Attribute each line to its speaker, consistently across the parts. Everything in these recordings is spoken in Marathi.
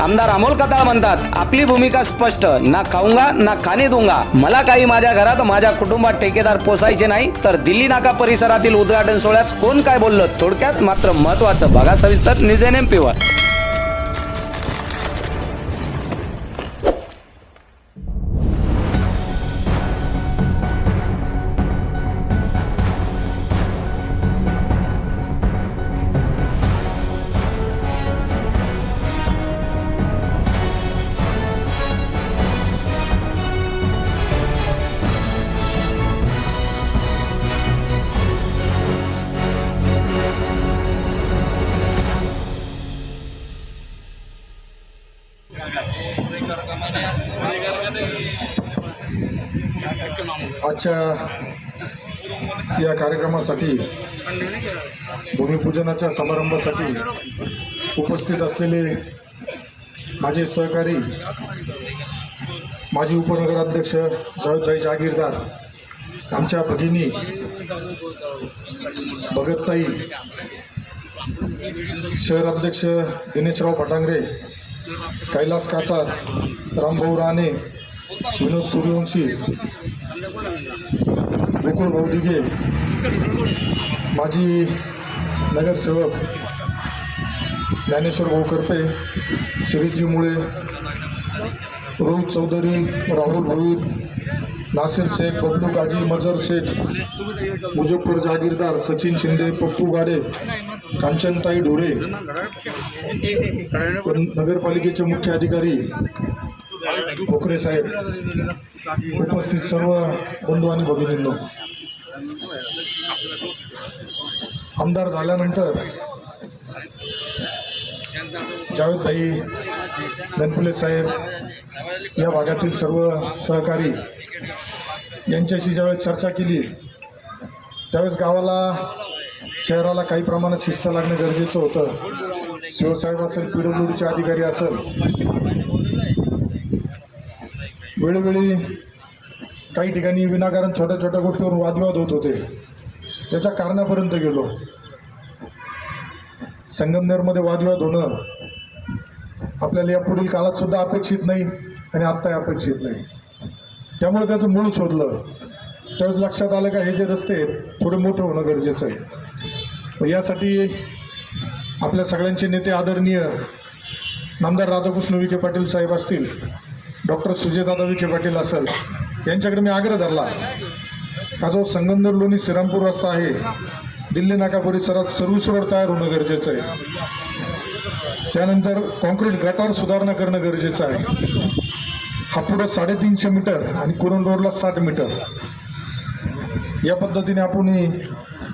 Speaker 1: आमदार अमोल कताळ म्हणतात आपली भूमिका स्पष्ट ना खाऊंगा ना खाणे दूंगा. मला काही माझ्या घरात माझ्या कुटुंबात ठेकेदार पोसायचे नाही तर दिल्ली नाका परिसरातील उद्घाटन सोहळ्यात कोण काय बोललं? थोडक्यात मात्र महत्वाचं. बघा सविस्तर न्यूज एन एम पीवर
Speaker 2: आजच्या या कार्यक्रमासाठी भूमिपूजनाच्या समारंभासाठी उपस्थित असलेले माझे सहकारी माजी उपनगराध्यक्ष जावेदभाई जागीरदार आमच्या भगिनी भगतताई शहर अध्यक्ष दिनेशराव फटांगरे कैलास कासार रामभाऊ राणे विनोद सूर्यवंशी गोकुळ भाऊ दिघे माजी नगरसेवक ज्ञानेश्वर भाऊ करपे श्रीजी मुळे रोहित चौधरी राहुल भोईत नासिर शेख बबलू काजी मजर शेख मुजफ्फर जहागीरदार सचिन शिंदे पप्पू गाडे कांचनताई ढोरे नगरपालिकेचे मुख्य अधिकारी खोकरे साहेब उपस्थित सर्व बंधू आणि भगिनींनो. आमदार झाल्यानंतर जावेदभाई गणपुले साहेब या भागातील सर्व सहकारी यांच्याशी ज्यावेळेस चर्चा केली त्यावेळेस गावाला शहराला काही प्रमाणात शिस्त लागणं गरजेचं होतं. शिवसाहेब असेल पी डब्ल्यू डीचे अधिकारी असेल वेळोवेळी काही ठिकाणी विनाकारण छोट्या छोट्या गोष्टीवरून वादविवाद होत होते. याच्या कारणापर्यंत गेलो. संगमनेरमध्ये वादविवाद होणं आपल्याला या पुढील काळात सुद्धा अपेक्षित नाही आणि आत्ताही अपेक्षित नाही. त्यामुळे त्याचं मूळ शोधलं त्यावेळेस लक्षात आलं का हे जे रस्ते आहेत थोडे मोठं होणं गरजेचं आहे. मग यासाठी आपल्या सगळ्यांचे नेते आदरणीय नामदार राधाकृष्ण विखे पाटील साहेब असतील डॉक्टर सुजयदादा विखे पाटील असेल यांच्याकडे मी आग्रह धरला. हा जो संगमनेर लोणी श्रीरामपूर रस्ता आहे दिल्ली नाका परिसरात सर्व्हिस रोड तयार होणं गरजेचं आहे. त्यानंतर कॉन्क्रीट गटार सुधारणा करणं गरजेचं आहे. हा पुढं साडेतीनशे मीटर आणि कुरण रोडला साठ मीटर. या पद्धतीने आपण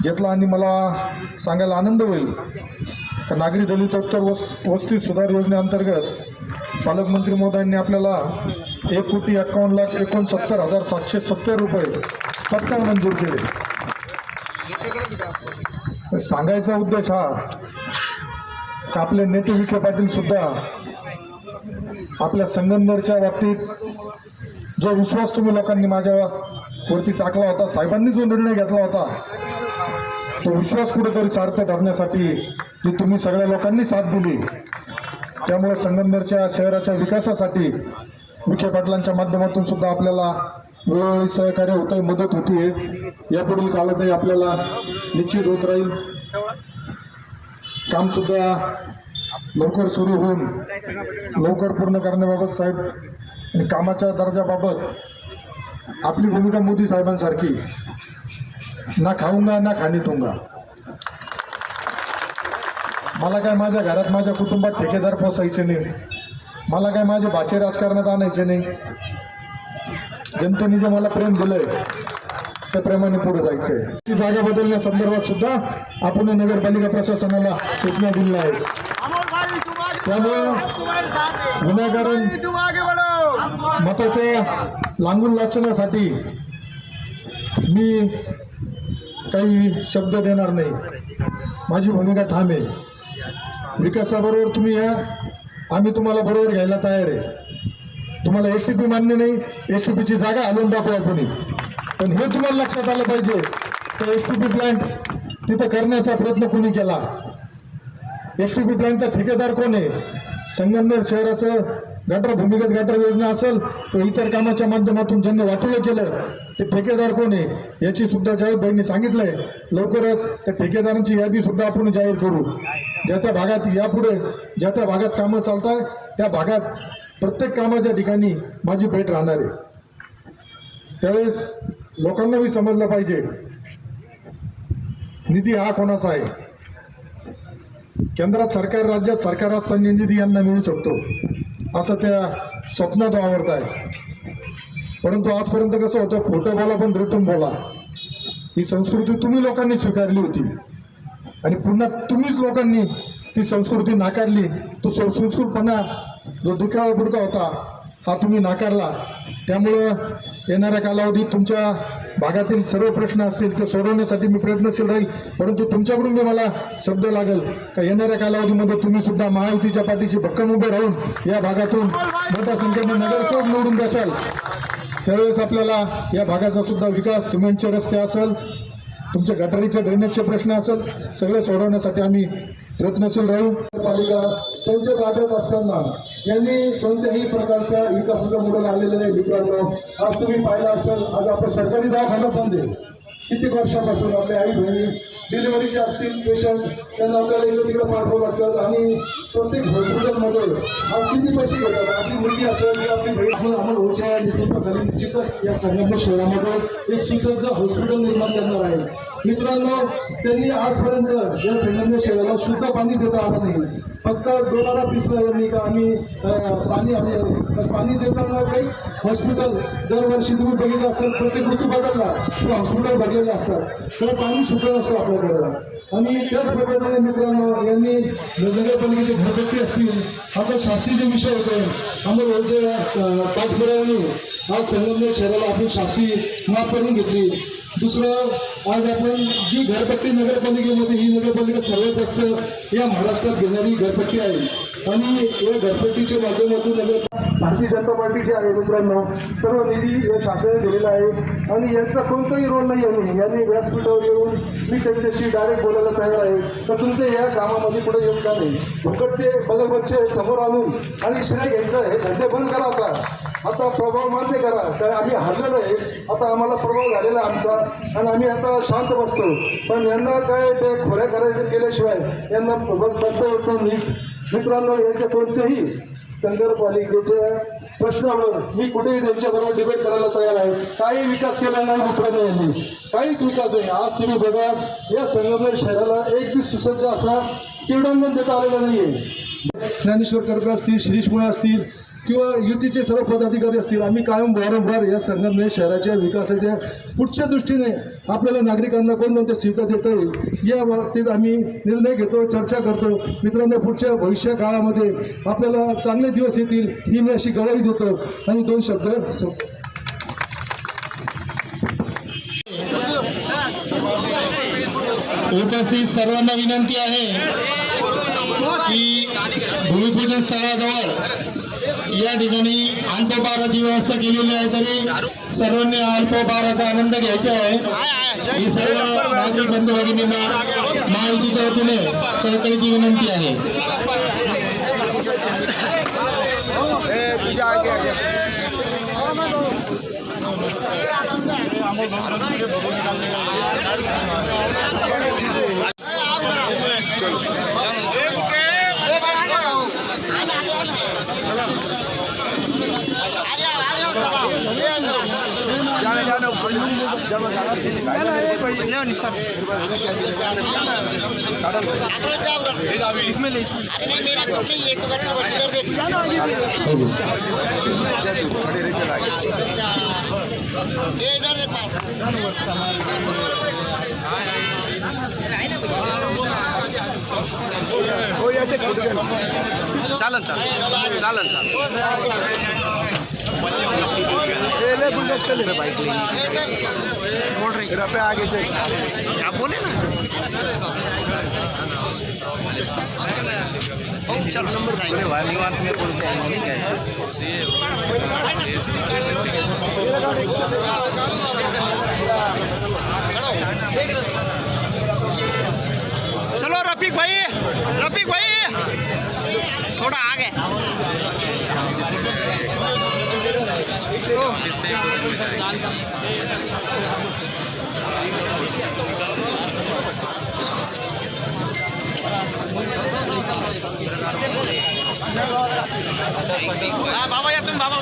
Speaker 2: घेतला आणि मला सांगायला आनंद होईल. का नागरी दलितोत्तर वस् वस्ती सुधार योजनेअंतर्गत पालकमंत्री महोदयांनी आपल्याला एक कोटी एक्कावन्न लाख एकोणसत्तर हजार सातशे सत्तर रुपये तत्काळ मंजूर केले. सांगायचा उद्देश हा का आपले नेते विखे पाटील सुद्धा आपल्या संगमनेरच्या बाबतीत जो विश्वास तुम्ही लोकांनी माझ्या वरती टाकला होता साहेबांनी जो निर्णय घेतला होता तो विश्वास कुठेतरी सार्थ ठरण्यासाठी जी तुम्ही सगळ्या लोकांनी साथ दिली त्यामुळे संगमनेरच्या शहराच्या विकासासाठी विखे पाटलांच्या माध्यमातून सुद्धा आपल्याला वेळोवेळी सहकार्य होतंय मदत होतीये. यापुढील काळातही आपल्याला निश्चित होत राहील. काम सुद्धा लवकर सुरू होऊन लवकर पूर्ण करण्याबाबत साहेब आणि कामाच्या दर्जाबाबत आपली भूमिका मोदी साहेबांसारखी. ना खाऊंगा ना खाणी तुंगा मला काय माझ्या घरात माझ्या कुटुंबात ठेकेदार पोसायचे नाही. मला काय माझे भाचे राजकारणात आणायचे नाही. जनतेने जे मला प्रेम दिलंय त्या प्रेमाने पुढे जायचंय. ती जागा बदलण्या संदर्भात सुद्धा आपण नगरपालिका प्रशासनाला सूचना दिल्या आहेत. त्यामुळं विनाकारण मताच्या लागून लाचण्यासाठी मी काही शब्द देणार नाही. माझी भूमिका ठाम आहे. विकासाबरोबर तुम्ही या. आम्ही तुम्हाला बरोबर घ्यायला तयार आहे. तुम्हाला एस टी पी मान्य नाही एस टी पीची जागा हलवून टाकूया कोणी. पण हे तुम्हाला लक्षात आलं पाहिजे तर एस टी पी प्लांट तिथं करण्याचा प्रयत्न कोणी केला? एस टी पी प्लांटचा ठेकेदार कोण आहे? संगमनेर शहराचं गटर भूमिगत गटर योजना असेल तर इतर कामाच्या माध्यमातून ज्यांनी वाटोळं केलं ते ठेकेदार कोण आहे याची सुद्धा जाहीर बहिणी सांगितलंय. लवकरच त्या ठेकेदारांची यादी सुद्धा आपण जाहीर करू. ज्या त्या भागात यापुढे ज्या त्या भागात कामं चालत आहे त्या भागात प्रत्येक कामाच्या ठिकाणी माझी भेट राहणार आहे. त्यावेळेस लोकांनाही समजलं पाहिजे निधी हा कोणाचा आहे? केंद्रात सरकार राज्यात सरकार असताना निधी यांना मिळू शकतो. असं त्या स्वप्नात वावरत आहे. परंतु आजपर्यंत कसं होतं खोटं बोला पण रेटून बोला. ही संस्कृती तुम्ही लोकांनी स्वीकारली होती. आणि पुन्हा तुम्हीच लोकांनी ती संस्कृती नाकारली. तो संस्कृतपणा जो दुखावापुरता होता हा तुम्ही नाकारला. त्यामुळं येणाऱ्या कालावधीत तुमच्या भागातील सर्व प्रश्न असतील ते सोडवण्यासाठी मी प्रयत्नशील राहील. परंतु तुमच्याकडून बी मला शब्द लागेल. का येणाऱ्या कालावधीमध्ये तुम्ही सुद्धा महायुतीच्या पाठीशी भक्कम उभे राहून या भागातून मोठ्या संख्येने नगरसेवक निवडून द्याल त्यावेळेस आपल्याला या भागाचा सुद्धा विकास सिमेंटचे रस्ते असेल तुमचे गटारीचे ड्रेनेजचे प्रश्न असेल. सगळे सोडवण्यासाठी आम्ही प्रयत्नशील राहू
Speaker 3: पालिका त्यांच्या ताब्यात असताना यांनी कोणत्याही प्रकारचा विकासाचा मुलं आलेला नाही मित्रांनो आज तुम्ही पाहिलं असेल आज आपलं सरकारी दवाखाना बंद आहे. किती वर्षापासून आपल्या आई बहिणी डिलिव्हरीचे असतील पेशंट त्यांना आपल्याला इकडे तिकडे पाठवावं लागतात आणि प्रत्येक हॉस्पिटलमध्ये आज किती पैसे घेतात. आपली मुलगी असेल किंवा आपली बहीण. आपण आम्हाला ओळखच्या नेतृत्वाखाली निश्चितच या संगमनेर शहरामध्ये एक सुसज्ज हॉस्पिटल निर्माण करणार आहे. मित्रांनो त्यांनी आजपर्यंत या संगमनेर शहराला शुद्ध पाणी देता आलं नाही. फक्त डोलारा तीस नाही का? आम्ही पाणी पाणी देताना काही हॉस्पिटल दरवर्षी तुम्ही बघितलं असतात प्रत्येक ऋतू बदलला किंवा हॉस्पिटल भरलेले असतात. तर पाणी शुद्ध असतं आपल्याकडे. आणि त्याच प्रकारे मित्रांनो यांनी नगरपालिकेचे घरपट्टी असतील आता शास्त्रीचे विषय होते. आम्हाला जे पाठपुराव्याने आज संगमनेर शहराला आपली शास्ती माफ करून घेतली. दुसरं आज आपण जी घरपट्टी नगरपालिकेमध्ये ही नगरपालिका सर्वात जास्त या महाराष्ट्रात घेणारी घरपट्टी आहे. आणि या घरपट्टीच्या माध्यमातून नगर भारतीय जनता पार्टीचे आहे मित्रांनो सर्व निधी या शासनाने दिलेला आहे. आणि यांचा कोणताही रोल नाही आहे. यांनी व्यासपीठावर येऊन मी त्यांच्याशी डायरेक्ट बोलायला तयार आहे. तर तुमचे या कामामध्ये कुठे योगदान आहे? फुकटचे बगलबच्चे समोर आणून आणि श्रेय घ्यायचं हे धंदे बंद करा आता. आता प्रभाव मान्य करा. काय आम्ही हरलेलो आहे. आता आम्हाला प्रभाव झालेला आमचा. आणि आम्ही आता शांत बसतो. पण यांना काय ते खोऱ्या करायचं केल्याशिवाय यांना बस बसता येत नाही. मित्रांनो यांच्या कोणत्याही नगरपालिकेच्या प्रश्नावर मी कुठेही त्यांच्याबरोबर डिबेट करायला तयार आहे. काही विकास केला नाही मित्रांनो यांनी. काहीच विकास नाही. आज तुम्ही बघा या संगमनेर शहराला एक बी सुसज्ज असा क्रीडांगण देता आलेला नाही आहे ज्ञानेश्वर कर्वे असतील श्रीष मुळे असतील किंवा युतीचे सर्व पदाधिकारी असतील आम्ही कायम वारंवार या संघटने शहराच्या विकासाच्या पुढच्या दृष्टीने आपल्याला नागरिकांना कोणकोणत्या सुविधा देता येईल या बाबतीत आम्ही निर्णय घेतो चर्चा करतो. मित्रांनो पुढच्या भविष्य काळामध्ये आपल्याला चांगले दिवस येतील ही मी अशी गवाही देतो. आणि दोन शब्द
Speaker 4: उपस्थित सर्वांना विनंती आहे की भूमिपूजन स्थळाजवळ या ठिकाणी अल्पहाराची व्यवस्था केलेली आहे तरी सर्वांनी अल्पहाराचा आनंद घ्यायचा आहे. ही सर्व नागरिक बंधू भगिनींना महायुतीच्या वतीने कळकळीची विनंती आहे.
Speaker 5: अरे नहीं मेरा कुछ नहीं ये तो बच्चे इधर देख ये इधर देख पास
Speaker 1: चालन चालन चालन चालन
Speaker 5: आप बोले ना। चलो। नंबर
Speaker 1: निवांत में बोलते हैं नहीं कैसे
Speaker 5: चलो रफीक भाई। रफीक भाई। थोड़ा आ হ্যাঁ, বাবা বাবা